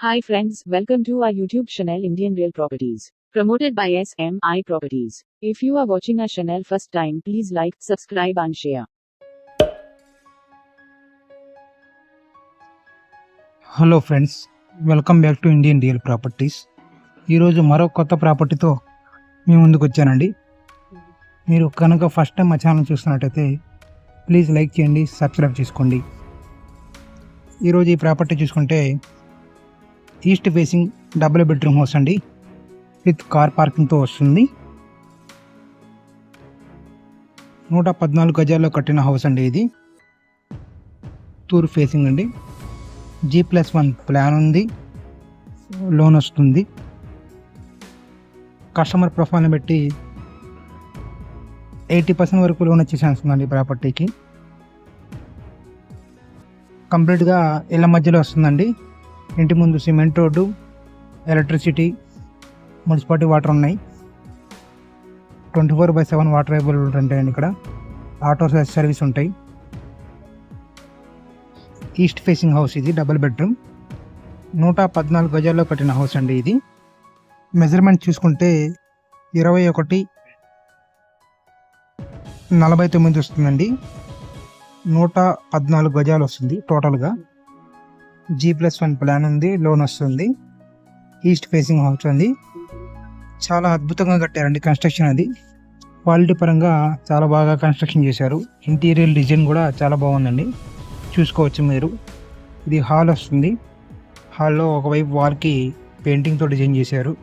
Hi friends, welcome to our YouTube channel Indian Real Properties. Promoted by SMI Properties. If you are watching our channel first time, please like, subscribe and share. Hello friends welcome back to Indian real properties ఈరోజు మరో కొత్త ప్రాపర్టీతో మీ ముందుకు వచ్చానండి మీరు కనుక first time మా ఛానల్ చూస్తున్నట్టయితే ప్లీజ్ లైక్ చేయండి సబ్స్క్రైబ్ చేసుకోండి ఈరోజు ఈ ప్రాపర్టీ చూసుకుంటే east facing double bedroom house అండి. విత్ కార్ పార్కింగ్తో వస్తుంది. నూట పద్నాలుగు గజాల్లో కట్టిన హౌస్ అండి ఇది. టూర్ ఫేసింగ్ అండి. జీ ప్లస్ వన్ ప్లాన్ ఉంది. లోన్ వస్తుంది. కస్టమర్ ప్రొఫైల్ని బట్టి ఎయిటీ పర్సెంట్ వరకు లోన్ వచ్చే ఛాన్స్ ఉందండి ప్రాపర్టీకి. కంప్లీట్గా ఇళ్ళ మధ్యలో వస్తుందండి. ఇంటి ముందు cement road electricity municipality water ఉన్నాయి. Twenty four by seven water available ఉంటాయండి ఇక్కడ. ఆటో సర్వీస్ ఉంటాయి. ఈస్ట్ ఫేసింగ్ హౌస్ ఇది డబుల్ బెడ్రూమ్. నూట పద్నాలుగు గజాల్లో కట్టిన హౌస్ అండి ఇది. మెజర్మెంట్ చూసుకుంటే ఇరవై ఒకటి నలభై తొమ్మిది వస్తుందండి. నూట పద్నాలుగు గజాలు వస్తుంది టోటల్గా. జీ ప్లస్ వన్ ప్లాన్ ఉంది లోన్ వస్తుంది ఈస్ట్ ఫేసింగ్ హౌస్ ఉంది. చాలా అద్భుతంగా కట్టారండి కన్స్ట్రక్షన్ అది. క్వాలిటీ పరంగా చాలా బాగా కన్స్ట్రక్షన్ చేశారు. ఇంటీరియర్ డిజైన్ కూడా చాలా బాగుందండి. చూసుకోవచ్చు మీరు. ఇది హాల్ వస్తుంది. హాల్లో ఒకవైపు వాల్కి పెయింటింగ్తో డిజైన్ చేశారు.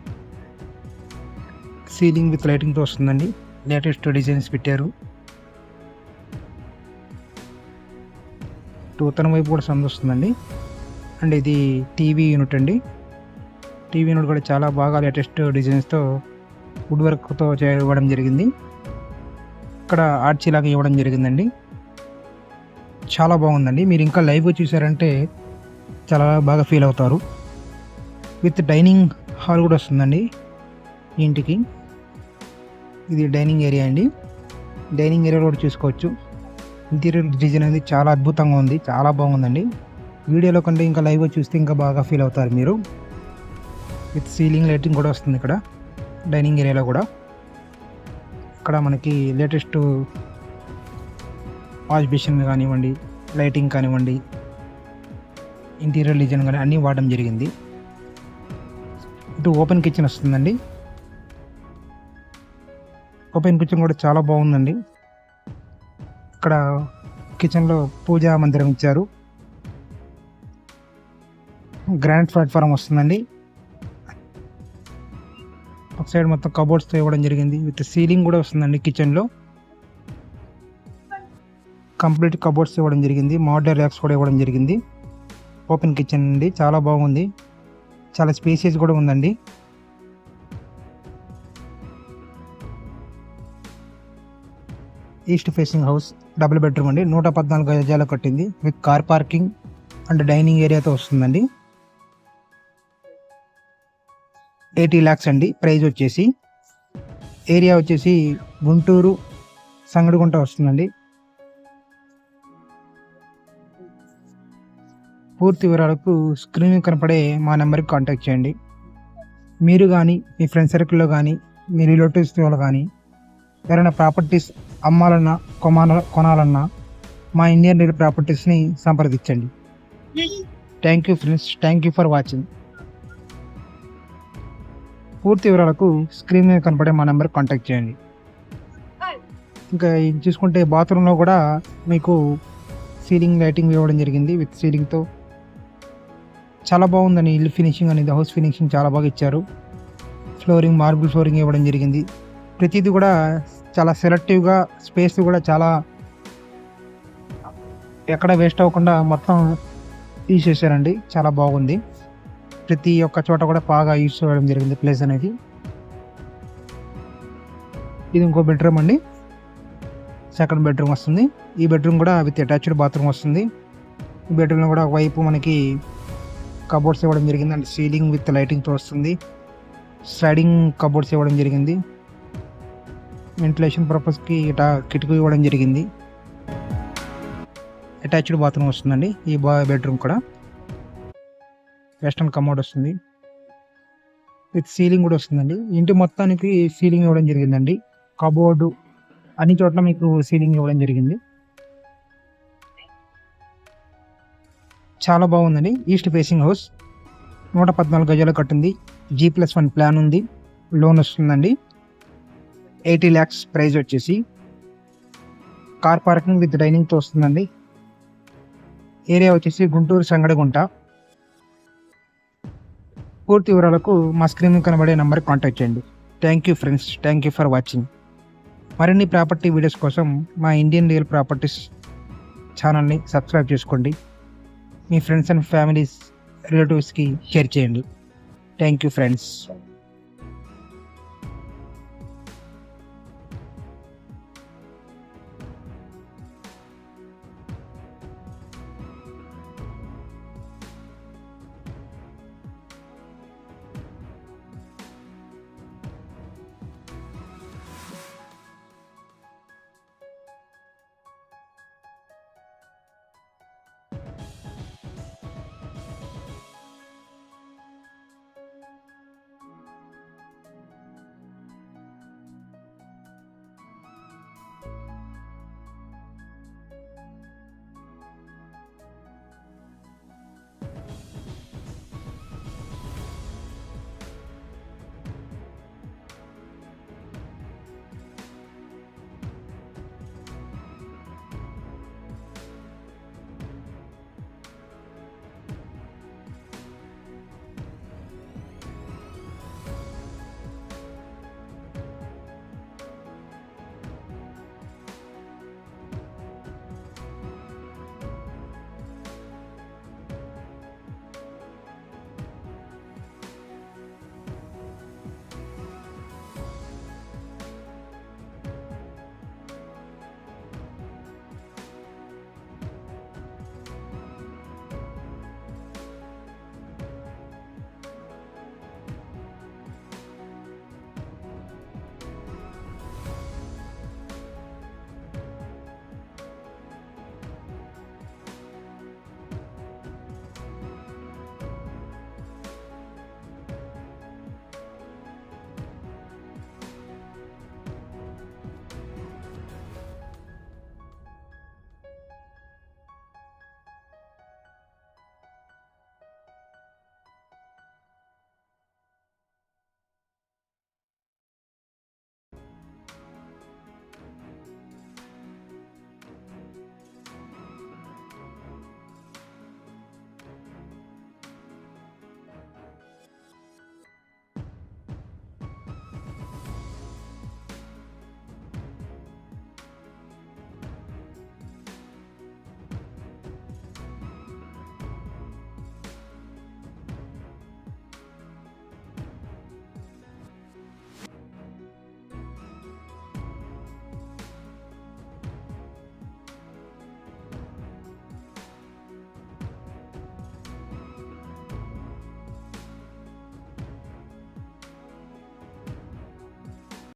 సీలింగ్ విత్ లైటింగ్తో వస్తుందండి. లేటెస్ట్ డిజైన్స్ పెట్టారు. ఉత్తరం వైపు కూడా సందొస్తుందండి అండ్ ఇది టీవీ యూనిట్ అండి. టీవీ యూనిట్ కూడా చాలా బాగా లేటెస్ట్ డిజైన్స్తో వుడ్ వర్క్తో ఇవ్వడం జరిగింది. ఇక్కడ ఆర్చీ లాగా ఇవ్వడం జరిగిందండి. చాలా బాగుందండి. మీరు ఇంకా లైవ్గా చూసారంటే చాలా బాగా ఫీల్ అవుతారు. విత్ డైనింగ్ హాల్ కూడా వస్తుందండి ఇంటికి. ఇది డైనింగ్ ఏరియా అండి. డైనింగ్ ఏరియా కూడా చూసుకోవచ్చు. ఇంటీరియర్ డిజైన్ అనేది చాలా అద్భుతంగా ఉంది. చాలా బాగుందండి. వీడియోలో కంటే ఇంకా లైవ్ చూస్తే ఇంకా బాగా ఫీల్ అవుతారు మీరు. విత్ సీలింగ్ లైటింగ్ కూడా వస్తుంది ఇక్కడ. డైనింగ్ ఏరియాలో కూడా. ఇక్కడ మనకి లేటెస్ట్ వాష్ బేసిన్ కానివ్వండి లైటింగ్ కానివ్వండి ఇంటీరియర్ డిజైన్ కానీ అన్నీ వాడడం జరిగింది. ఇటు ఓపెన్ కిచెన్ వస్తుందండి. ఓపెన్ కిచెన్ కూడా చాలా బాగుందండి. ఇక్కడ కిచెన్లో పూజా మందిరం ఇచ్చారు. గ్రాండ్ ప్లాట్ఫారం వస్తుందండి. ఒక సైడ్ మొత్తం కబోర్డ్స్తో ఇవ్వడం జరిగింది. విత్ సీలింగ్ కూడా వస్తుందండి కిచెన్లో. కంప్లీట్ కబోర్డ్స్ ఇవ్వడం జరిగింది. మోడర్ ర్యాక్స్ కూడా ఇవ్వడం జరిగింది. ఓపెన్ కిచెన్ అండి. చాలా బాగుంది. చాలా స్పేసియస్ కూడా ఉందండి. East facing house double bedroom అండి. నూట పద్నాలుగు గజాలు కట్టింది. With car parking and dining ఏరియాతో వస్తుందండి. ఎయిటీ ల్యాక్స్ అండి. ప్రైస్ వచ్చేసి. ఏరియా వచ్చేసి గుంటూరు సంగడిగుంట వస్తుందండి. పూర్తి వివరాలకు స్క్రీన్ కనపడే మా నెంబర్కి కాంటాక్ట్ చేయండి. మీరు కానీ మీ ఫ్రెండ్ సర్కిల్లో కానీ మీ రిలేటివ్స్ వాళ్ళు కానీ ఎవరైనా ప్రాపర్టీస్ అమ్మాలన్నా కొమాల కొనాలన్నా మా ఇండియన్ రియల్ ప్రాపర్టీస్ని సంప్రదించండి. Thank you friends. Thank you for watching. పూర్తి వివరాలకు స్క్రీన్ మీద కనపడే మా నెంబర్కి కాంటాక్ట్ చేయండి. ఇంకా ఇది చూసుకుంటే బాత్రూంలో కూడా మీకు సీలింగ్ లైటింగ్ ఇవ్వడం జరిగింది విత్ సీలింగ్తో. చాలా బాగుందని ఇల్లు ఫినిషింగ్ అనేది హౌస్ ఫినిషింగ్ చాలా బాగా ఇచ్చారు. ఫ్లోరింగ్ మార్బుల్ ఫ్లోరింగ్ ఇవ్వడం జరిగింది. ప్రతిదీ కూడా చాలా సెలెక్టివ్గా స్పేస్ కూడా చాలా ఎక్కడ వేస్ట్ అవ్వకుండా మొత్తం యూజ్ చాలా బాగుంది. ప్రతి ఒక్క చోట కూడా బాగా యూజ్ చేయడం జరిగింది ప్లేస్ అనేది. ఇది ఇంకో బెడ్రూమ్ అండి. సెకండ్ బెడ్రూమ్ వస్తుంది. ఈ బెడ్రూమ్ కూడా విత్ అటాచ్డ్ బాత్రూమ్ వస్తుంది. ఈ బెడ్రూమ్లో కూడా వైపు మనకి కబోర్డ్స్ ఇవ్వడం జరిగింది. అండ్ సీలింగ్ విత్ లైటింగ్తో వస్తుంది. స్లైడింగ్ కబోర్డ్స్ ఇవ్వడం జరిగింది. వెంటిలేషన్ పర్పస్కి ఇటా కిటికీ ఇవ్వడం జరిగింది. అటాచ్డ్ బాత్రూమ్ వస్తుందండి. ఈ బా బెడ్రూమ్ కూడా. వెస్ట్రన్ కమోడ్ వస్తుంది. విత్ సీలింగ్ కూడా వస్తుందండి. ఇంటి మొత్తానికి సీలింగ్ ఇవ్వడం జరిగిందండి. కబోర్డు అన్ని చోట్ల మీకు సీలింగ్ ఇవ్వడం జరిగింది. చాలా బాగుందండి. East facing house. నూట పద్నాలుగు గజాలు కట్టింది. జీ ప్లస్ వన్ ప్లాన్ ఉంది. లోన్ వస్తుందండి. ఎయిటీ ల్యాక్స్ ప్రైజ్ వచ్చేసి. కార్ పార్కింగ్ విత్ డైనింగ్తో వస్తుందండి. ఏరియా వచ్చేసి గుంటూరు సంగడగుంట. పూర్తి వివరాలకు మా స్క్రీన్ కనబడే నెంబర్ కాంటాక్ట్ చేయండి. Thank you friends thank you for watching మరిన్ని ప్రాపర్టీ వీడియోస్ కోసం మా ఇండియన్ రియల్ ప్రాపర్టీస్ ఛానల్ని సబ్స్క్రైబ్ చేసుకోండి. మీ ఫ్రెండ్స్ అండ్ ఫ్యామిలీస్ రిలేటివ్స్కి షేర్ చేయండి. Thank you friends